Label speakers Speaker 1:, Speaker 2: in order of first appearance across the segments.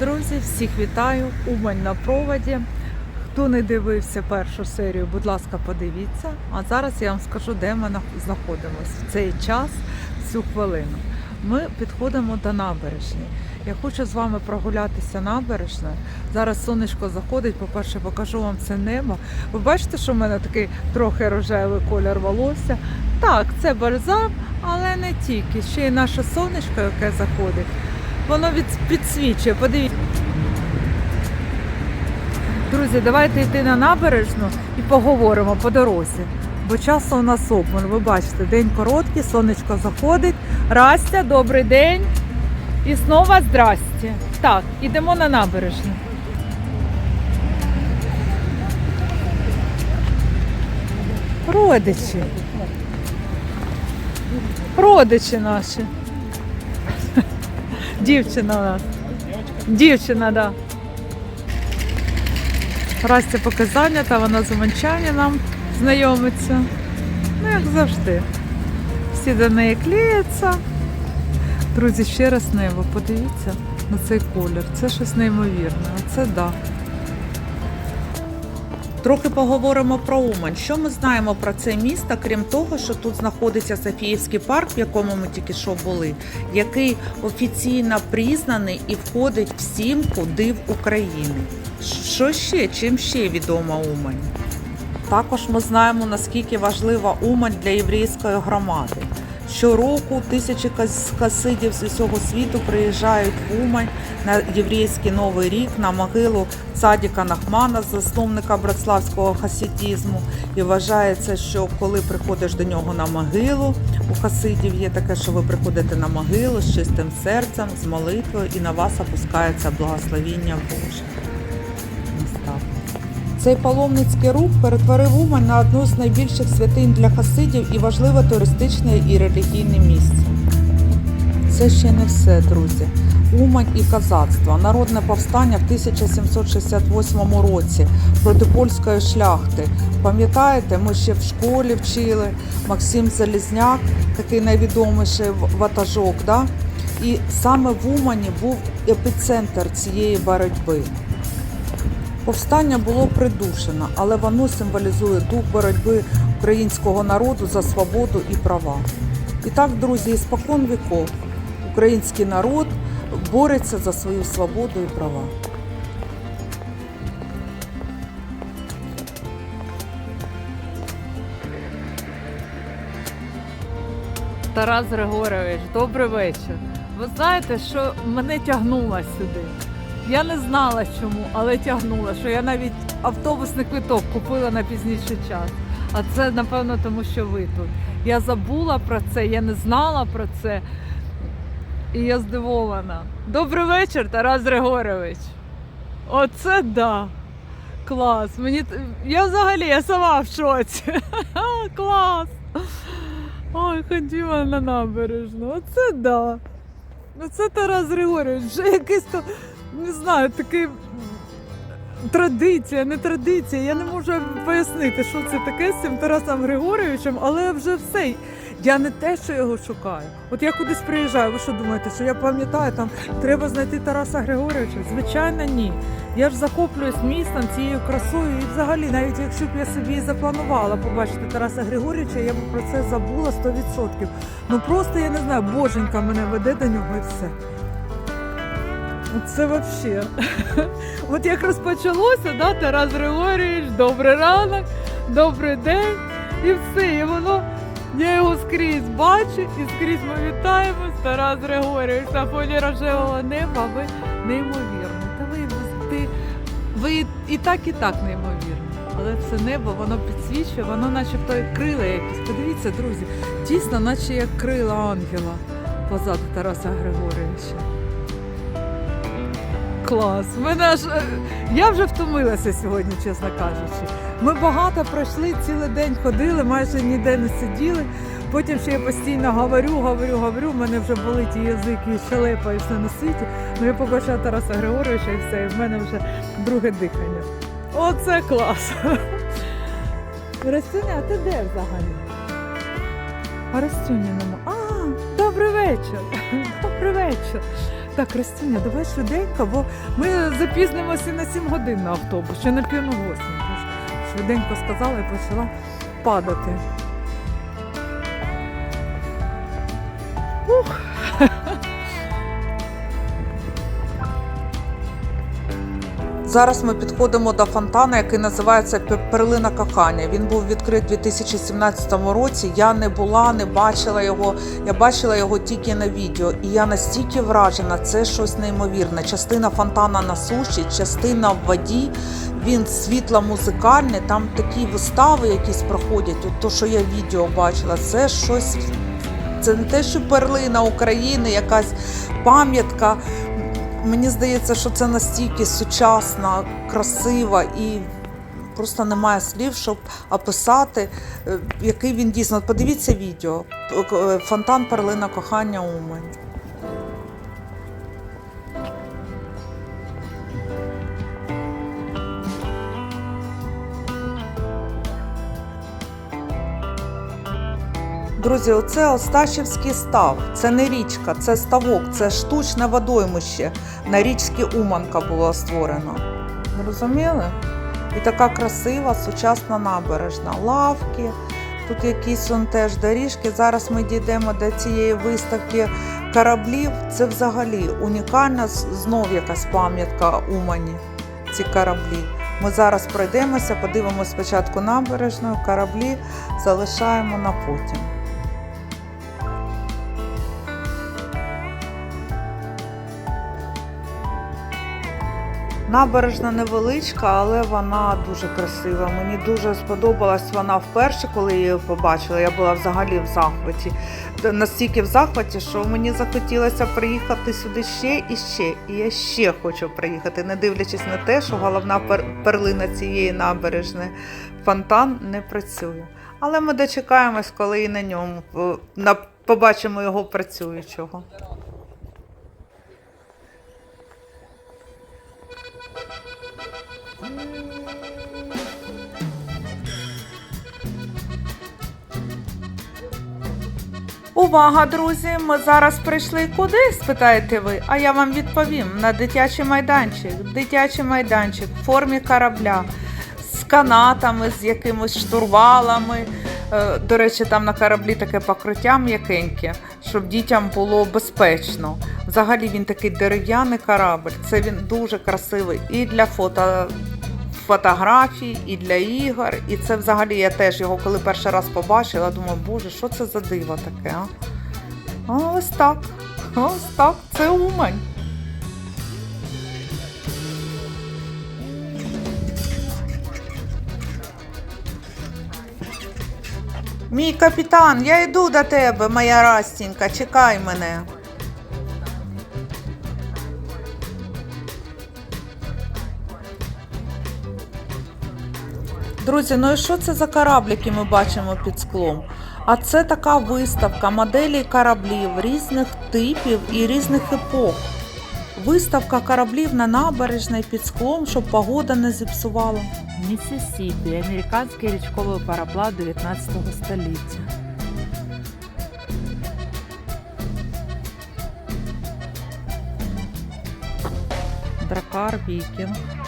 Speaker 1: Друзі, всіх вітаю! Умань на проводі. Хто не дивився першу серію, будь ласка, подивіться. А зараз я вам скажу, де ми знаходимося в цей час, в цю хвилину. Ми підходимо до набережні. Я хочу з вами прогулятися набережною. Зараз сонечко заходить. По-перше, покажу вам це небо. Ви бачите, що в мене такий трохи рожевий колір волосся. Так, це бальзам, але не тільки. Ще й наше сонечко, яке заходить. Воно від, підсвічує. Подивіться. Друзі, давайте йти на набережну і поговоримо по дорозі. Бо часу у нас обмаль. Ви бачите, день короткий, сонечко заходить. Растя, добрий день. І знову здрасте. Так, ідемо на набережну. Родичі. Родичі наші. Дівчина у нас. Дівчина, так. Да. Растя показання, та вона з нам знайомиться. Ну, як завжди. Всі до неї клеяться. Друзі, ще раз небо. Подивіться на цей колір. Це щось неймовірне. Оце да. Трохи поговоримо про Умань. Що ми знаємо про це місто, крім того, що тут знаходиться Софіївський парк, в якому ми тільки що були, який офіційно признаний і входить в сімку див України. Що ще? Чим ще відома Умань? Також ми знаємо, наскільки важлива Умань для єврейської громади. Щороку тисячі кас- хасидів з усього світу приїжджають в Умань на єврейський новий рік на могилу Цадіка Нахмана, засновника братславського хасидізму. І вважається, що коли приходиш до нього на могилу, у хасидів є таке, що ви приходите на могилу з чистим серцем, з молитвою, і на вас опускається благословіння Боже. Цей паломницький рух перетворив Умань на одну з найбільших святинь для хасидів і важливе туристичне і релігійне місце. Це ще не все, друзі. Умань і козацтво. Народне повстання в 1768 році проти польської шляхти. Пам'ятаєте, ми ще в школі вчили Максим Залізняк, такий найвідоміший ватажок. Да? І саме в Умані був епіцентр цієї боротьби. Повстання було придушено, але воно символізує дух боротьби українського народу за свободу і права. І так, друзі, спокон віков український народ бореться за свою свободу і права. Тарас Григорович, добрий вечір. Ви знаєте, що мене тягнуло сюди. Я не знала чому, але тягнула, що я навіть автобусний квиток купила на пізніший час. А це напевно тому, що ви тут. Я забула про це, я не знала про це. І я здивована. Добрий вечір, Тарас Григорович. Оце да. Клас. Мені я взагалі я сама в шоці. Клас. Ой, ходімо на набережну. Оце да. Оце Тарас Григорович, вже якийсь то, не знаю, такий м, традиція, не традиція. Я не можу пояснити, що це таке з цим Тарасом Григоровичем, але вже все. Я не те, що його шукаю. От я кудись приїжджаю, ви що думаєте, що я пам'ятаю, там треба знайти Тараса Григоровича? Звичайно, ні. Я ж захоплююсь містом, цією красою, і взагалі, навіть якщо б я собі запланувала побачити Тараса Григоровича, я б про це забула 100%. Ну просто я не знаю, боженька мене веде до нього і все. Це взагалі. От як розпочалося, да, Тарас Григорійович, добрий ранок, добрий день, і все. І воно, я його скрізь бачу, і скрізь ми вітаємось. Тарас Григорійович на фоні рожевого неба. Ви неймовірно. Та ви, ти, ви і так, і так неймовірно. Але це небо, воно підсвічує, воно начебто як крила якісь. Подивіться, друзі, дійсно, наче як крила ангела позаду Тараса Григоровича. Клас. Мене е, я вже втомилася сьогодні, чесно кажучи. Ми багато пройшли, цілий день ходили, майже ніде не сиділи. Потім ще я постійно говорю, говорю, говорю. в мене вже болить і язик, і щелепа, і все на світі. Ну я побачила Тараса Григоровича і все, і в мене вже друге дихання. Оце клас. Растюня, а ти де взагалі? А Растюні нема. А, добрий вечір. Добрий вечір.
Speaker 2: Так, Кристиня, давай швиденько, бо ми запізнимося на 7 годин на автобус, ще на пів на восьму. Швиденько сказала і почала падати.
Speaker 1: Зараз ми підходимо до фонтану, який називається Пер- Перлина кохання. Він був відкрит у 2017 році. Я не була, не бачила його. Я бачила його тільки на відео, і я настільки вражена. Це щось неймовірне. Частина фонтана на суші, частина в воді. Він світло-музикальний. Там такі вистави якісь проходять. От то, що я відео бачила, це щось. Це не те, що перлина України, якась пам'ятка. Мені здається, що це настільки сучасна, красива і просто немає слів, щоб описати, е, який він дійсно. Подивіться відео. Е, Фонтан перлина кохання Умань. Друзі, оце Осташівський став. Це не річка, це ставок, це штучне водоймище. На річці Уманка було створено. Розуміли? І така красива сучасна набережна. Лавки, тут якісь он теж доріжки. Зараз ми дійдемо до цієї виставки кораблів. Це взагалі унікальна знов якась пам'ятка Умані. Ці кораблі. Ми зараз пройдемося, подивимося спочатку набережною, кораблі залишаємо на потім. Набережна невеличка, але вона дуже красива. Мені дуже сподобалась вона вперше, коли її побачила. Я була взагалі в захваті. Настільки в захваті, що мені захотілося приїхати сюди ще і ще. І я ще хочу приїхати, не дивлячись на те, що головна пер- перлина цієї набережної фонтан не працює. Але ми дочекаємось, коли і на ньому е, побачимо його працюючого. Увага, друзі! Ми зараз прийшли куди? спитаєте ви. А я вам відповім на дитячий майданчик. Дитячий майданчик в формі корабля з канатами, з якимись штурвалами. Е, До речі, там на кораблі таке покриття м'якеньке, щоб дітям було безпечно. Взагалі він такий дерев'яний корабль. Це він дуже красивий і для фото фотографій, і для ігор. І це взагалі я теж його, коли перший раз побачила, думаю, боже, що це за диво таке? А? А ось так. Ось так, це Умань. Мій капітан, я йду до тебе, моя Растінька, чекай мене. Друзі, ну і що це за корабль, який ми бачимо під склом? А це така виставка моделей кораблів різних типів і різних епох. Виставка кораблів на набережній під склом, щоб погода не зіпсувала.
Speaker 2: Міссисіпі, американський річковий пароплав 19 століття.
Speaker 1: Дракар Вікінг.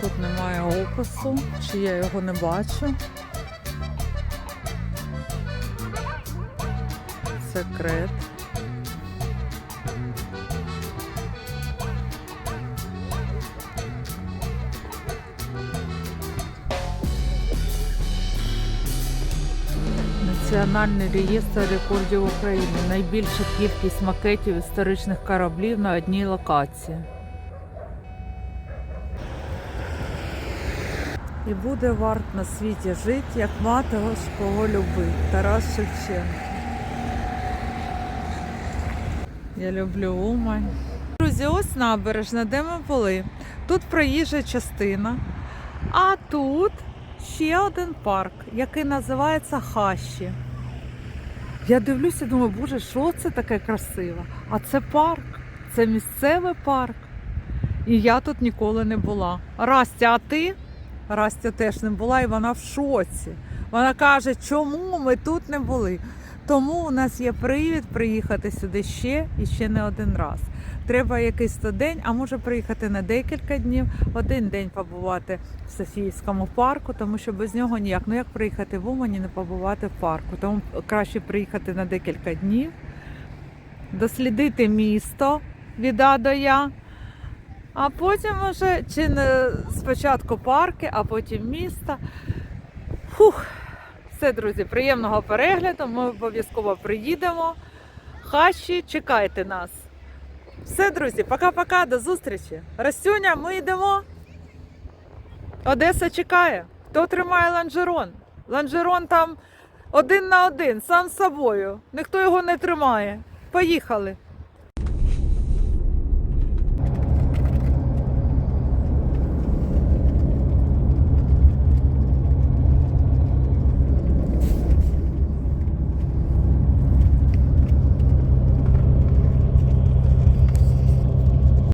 Speaker 1: Тут немає опису, чи я його не бачу. Секрет.
Speaker 2: Національний реєстр рекордів України. Найбільша кількість макетів історичних кораблів на одній локації. І буде варт на світі жить, як мати ось кого любить. Тарас Шевченко.
Speaker 1: Я люблю Умань. Друзі, ось набережна, де ми були. Тут проїжджа частина, а тут ще один парк, який називається Хащі. Я дивлюся, думаю, боже, що це таке красиве? А це парк, це місцевий парк. І я тут ніколи не була. Растя, а ти? Растя теж не була, і вона в шоці. Вона каже, чому ми тут не були?
Speaker 2: Тому у нас є привід приїхати сюди ще і ще не один раз. Треба якийсь то день, а може приїхати на декілька днів, один день побувати в Софіївському парку, тому що без нього ніяк. Ну як приїхати в Умані, не побувати в парку. Тому краще приїхати на декілька днів, дослідити місто від А до Я. А потім вже чи не спочатку парки, а потім місто. Фух. Все, друзі, приємного перегляду. Ми обов'язково приїдемо. Хащі, чекайте нас. Все, друзі, пока-пока, до зустрічі. Растюня, ми йдемо. Одеса чекає. Хто тримає ланжерон? Ланжерон там один на один, сам з собою. Ніхто його не тримає. Поїхали.